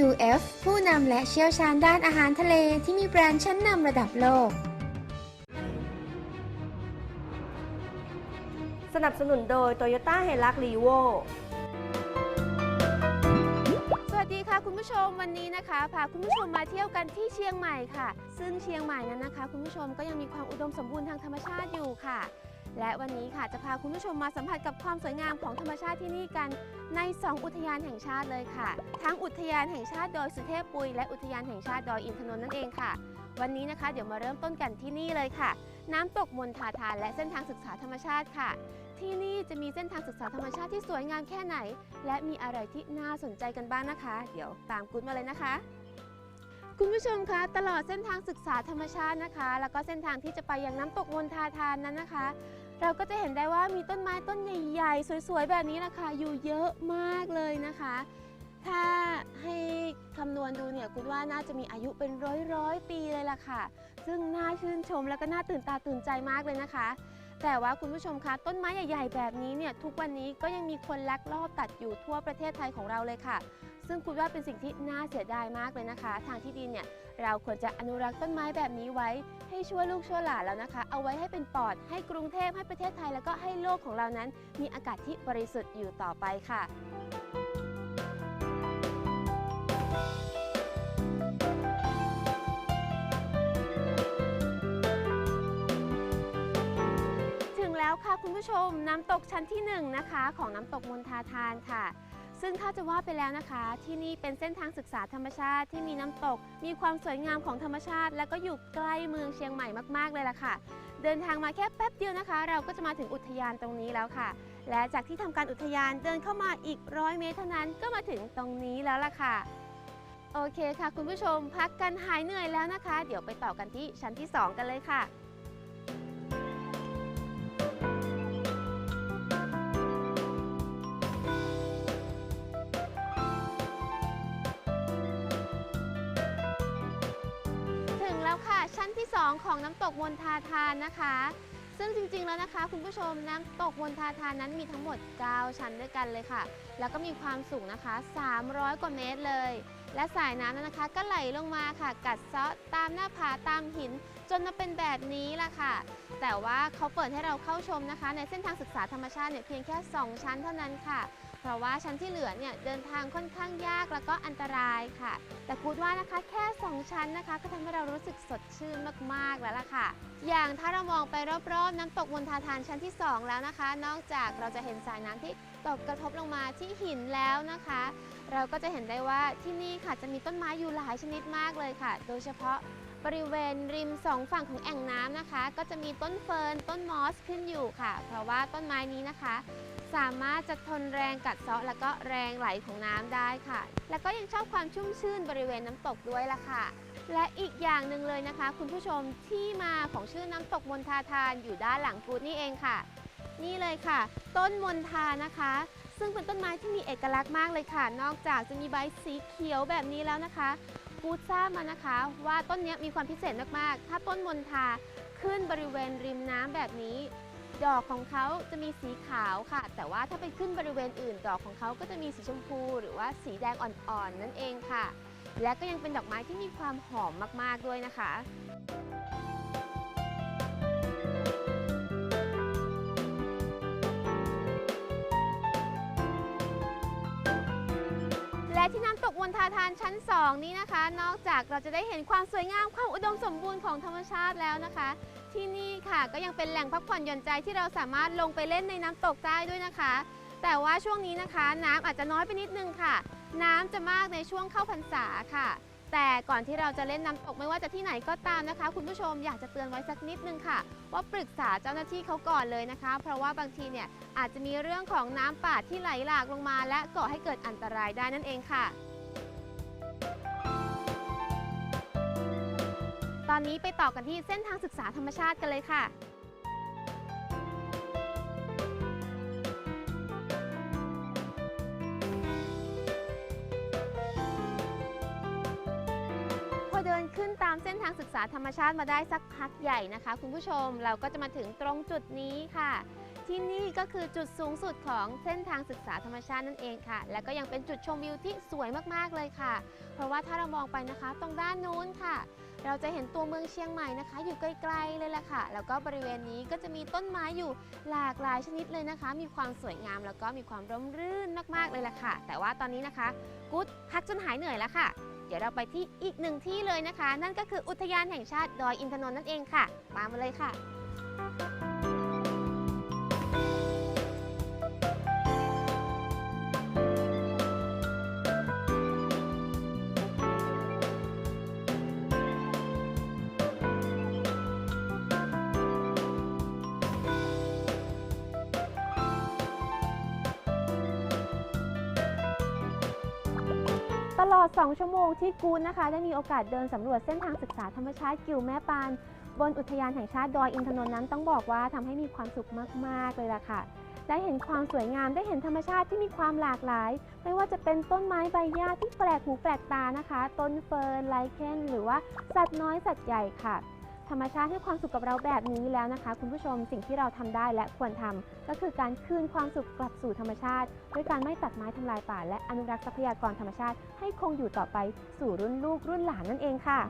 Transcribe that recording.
TUF ผู้นำและเชี่ยวชาญด้านอาหารทะเลที่มีแบรนด์ชั้นนำระดับโลก สนับสนุนโดย Toyota h i l u x r e v o สวัสดีค่ะคุณผู้ชมวันนี้นะคะพาคุณผู้ชมมาเที่ยวกันที่เชียงใหม่ค่ะ ซึ่งเชียงใหม่นั้นนะคะ คุณผู้ชมก็ยังมีความอุดมสมบูรณ์ทางธรรมชาติอยู่ค่ะ และวันนี้ค่ะจะพาคุณผู้ชมมาสัมผัสกับความสวยงามของธรรมชาติที่นี่กัน ใน 2 อุทยานแห่งชาติเลยค่ะ ทั้งอุทยานแห่งชาติดอยสุเทพปุย และอุทยานแห่งชาติดอยอินทนนท์นั่นเองค่ะ วันนี้นะคะเดี๋ยวมาเริ่มต้นกันที่นี่เลยค่ะ น้ำตกมนทาทานและเส้นทางศึกษาธรรมชาติค่ะ ที่นี่จะมีเส้นทางศึกษาธรรมชาติที่สวยงามแค่ไหน และมีอะไรที่น่าสนใจกันบ้างนะคะ เดี๋ยวตามกุ๊ดมาเลยนะคะคุณผู้ชมคะตลอดเส้นทางศึกษาธรรมชาตินะคะ แล้วก็เส้นทางที่จะไปยังน้ำตกมนทาทานนั้นนะคะ เราก็จะเห็นได้ว่ามีต้นไม้ต้นใหญ่ๆ สวยๆ แบบนี้นะคะ อยู่เยอะมากเลยนะคะ ถ้าให้คำนวณดูเนี่ยคุณว่าน่าจะมีอายุเป็นร้อยร้อยปีเลยล่ะค่ะ ซึ่งน่าชื่นชมแล้วก็น่าตื่นตาตื่นใจมากเลยนะคะ แต่ว่าคุณผู้ชมคะต้นไม้ใหญ่ๆ แบบนี้เนี่ยทุกวันนี้ก็ยังมีคนลักลอบตัดอยู่ทั่วประเทศไทยของเราเลยค่ะ ซึ่งคุณว่าเป็นสิ่งที่น่าเสียดายมากเลยนะคะ ทางที่ดีเนี่ย เราควรจะอนุรักษ์ต้นไม้แบบนี้ไว้ ให้ช่วยลูกช่วยหลานแล้วนะคะ เอาไว้ให้เป็นปอด ให้กรุงเทพให้ประเทศไทยแล้วก็ให้โลกของเรานั้น มีอากาศที่บริสุทธิ์อยู่ต่อไปค่ะถึงแล้วค่ะคุณผู้ชมน้ำตกชั้นที่หนึ่งนะคะของน้ำตกมนทาทานค่ะ ซึ่งถ้าจะว่าไปแล้วนะคะ ที่นี่เป็นเส้นทางศึกษาธรรมชาติที่มีน้ำตก มีความสวยงามของธรรมชาติ และก็อยู่ใกล้เมืองเชียงใหม่มาก ๆ เลยล่ะค่ะ เดินทางมาแค่แป๊บเดียวนะคะ เราก็จะมาถึงอุทยานตรงนี้แล้วค่ะ และจากที่ทำการอุทยานเดินเข้ามาอีกร้อยเมตรเท่านั้นก็มาถึงตรงนี้แล้วล่ะค่ะ โอเคค่ะ คุณผู้ชมพักกันหายเหนื่อยแล้วนะคะ เดี๋ยวไปต่อกันที่ชั้นที่ 2 กันเลยค่ะ 2 ของน้ำตกมนทาทานนะคะ ซึ่งจริงๆแล้วนะคะ คุณผู้ชมน้ำตกมนทาทานนั้นมีทั้งหมด 9 ชั้นด้วยกันเลยค่ะ แล้วก็มีความสูงนะคะ 300 กว่าเมตรเลย และสายน้ำนั้นนะคะ ก็ไหลลงมาค่ะ กัดเซาะตามหน้าผาตามหิน จนมาเป็นแบบนี้ล่ะค่ะ แต่ว่าเขาเปิดให้เราเข้าชมนะคะ ในเส้นทางศึกษาธรรมชาติเนี่ยเพียงแค่ 2 ชั้นเท่านั้นค่ะ เพราะว่าชั้นที่เหลือเนี่ยเดินทางค่อนข้างยากแล้วก็อันตรายค่ะ แต่พูดว่านะคะแค่ 2 ชั้นนะคะ ก็ทำให้เรารู้สึกสดชื่นมากๆแล้วล่ะค่ะ อย่างถ้าเรามองไปรอบๆ น้ำตกมนทาทานชั้นที่ 2 แล้วนะคะ นอกจากเราจะเห็นสายน้ำที่ตกกระทบลงมาที่หินแล้วนะคะ เราก็จะเห็นได้ว่าที่นี่ค่ะจะมีต้นไม้อยู่หลายชนิดมากเลยค่ะ โดยเฉพาะ บริเวณริมสองฝั่งของแอ่งน้ำนะคะ ก็จะมีต้นเฟิร์นต้นมอสขึ้นอยู่ค่ะ เพราะว่าต้นไม้นี้นะคะ สามารถจะทนแรงกัดเซาะแล้วก็แรงไหลของน้ำได้ค่ะ แล้วก็ยังชอบความชุ่มชื่นบริเวณน้ำตกด้วยล่ะค่ะ และอีกอย่างหนึ่งเลยนะคะ คุณผู้ชมที่มาของชื่อน้ำตกมนทาทานอยู่ด้านหลังกูดนี่เองค่ะ นี่เลยค่ะ ต้นมนทานะคะ ซึ่งเป็นต้นไม้ที่มีเอกลักษณ์มากเลยค่ะ นอกจากจะมีใบสีเขียวแบบนี้แล้วนะคะ กูดทราบมานะคะ ว่าต้นนี้มีความพิเศษมากๆ ถ้าต้นมนทาขึ้นบริเวณริมน้ำแบบนี้ ดอกของเขาจะมีสีขาวค่ะ แต่ว่าถ้าไปขึ้นบริเวณอื่น ดอกของเขาก็จะมีสีชมพู หรือว่าสีแดงอ่อนๆนั่นเองค่ะ และก็ยังเป็นดอกไม้ที่มีความหอมมากๆด้วยนะคะ ที่น้ำตกวนทาทานชั้น 2 นี้นะคะ นอกจากเราจะได้เห็นความสวยงามความอุดมสมบูรณ์ของธรรมชาติแล้วนะคะ ที่นี่ค่ะก็ยังเป็นแหล่งพักผ่อนหย่อนใจที่เราสามารถลงไปเล่นในน้ำตกได้ด้วยนะคะ แต่ว่าช่วงนี้นะคะ น้ำอาจจะน้อยไปนิดนึงค่ะ น้ำจะมากในช่วงเข้าพรรษาค่ะ แต่ก่อนที่เราจะเล่นน้ำตกไม่ว่าจะที่ไหนก็ตามนะคะ คุณผู้ชมอยากจะเตือนไว้สักนิดนึงค่ะ ว่าปรึกษาเจ้าหน้าที่เขาก่อนเลยนะคะ เพราะว่าบางทีเนี่ยอาจจะมีเรื่องของน้ำป่าที่ไหลหลากลงมา และก่อให้เกิดอันตรายได้นั่นเองค่ะ ตอนนี้ไปต่อกันที่เส้นทางศึกษาธรรมชาติกันเลยค่ะ นขึ้นตามเส้นทางศึกษาธรรมชาติมาได้สักพักใหญ่นะคะ คุณผู้ชมเราก็จะมาถึงตรงจุดนี้ค่ะ ที่นี่ก็คือจุดสูงสุดของเส้นทางศึกษาธรรมชาตินั่นเองค่ะ และก็ยังเป็นจุดชมวิวที่สวยมากๆเลยค่ะ เพราะว่าถ้าเรามองไปนะคะ ตรงด้านนู้นค่ะ เราจะเห็นตัวเมืองเชียงใหม่นะคะ อยู่ไกลๆเลยล่ะค่ะ แล้วก็บริเวณนี้ก็จะมีต้นไม้อยู่หลากหลายชนิดเลยนะคะ มีความสวยงามแล้วก็มีความร่มรื่นมากๆเลยล่ะค่ะ แต่ว่าตอนนี้นะคะกุ๊ดพักจนหายเหนื่อยแล้วค่ะ เดี๋ยวเราไปที่อีกหนึ่งที่เลยนะคะ นั่นก็คืออุทยานแห่งชาติดอยอินทนนท์นั่นเองค่ะตามมาเลยค่ะ ตลอด 2 ชั่วโมงที่กูนนะคะ ได้มีโอกาสเดินสำรวจเส้นทางศึกษาธรรมชาติกิวแม่ปาน บนอุทยานแห่งชาติดอยอินทนนท์นั้นต้องบอกว่าทำให้มีความสุขมากๆเลยล่ะค่ะ ได้เห็นความสวยงามได้เห็นธรรมชาติที่มีความหลากหลาย ไม่ว่าจะเป็นต้นไม้ใบหญ้าที่แปลกหูแปลกตานะคะ ต้นเฟิร์นไลเคนหรือว่าสัตว์น้อยสัตว์ใหญ่ค่ะ ธรรมชาติให้ความสุขกับเราแบบนี้แล้วนะคะ คุณผู้ชมสิ่งที่เราทำได้และควรทำก็คือการคืนความสุขกลับสู่ธรรมชาติ ด้วยการไม่ตัดไม้ทำลายป่า และอนุรักษ์ทรัพยากรธรรมชาติ ให้คงอยู่ต่อไปสู่รุ่นลูกรุ่นหลานนั่นเองค่ะ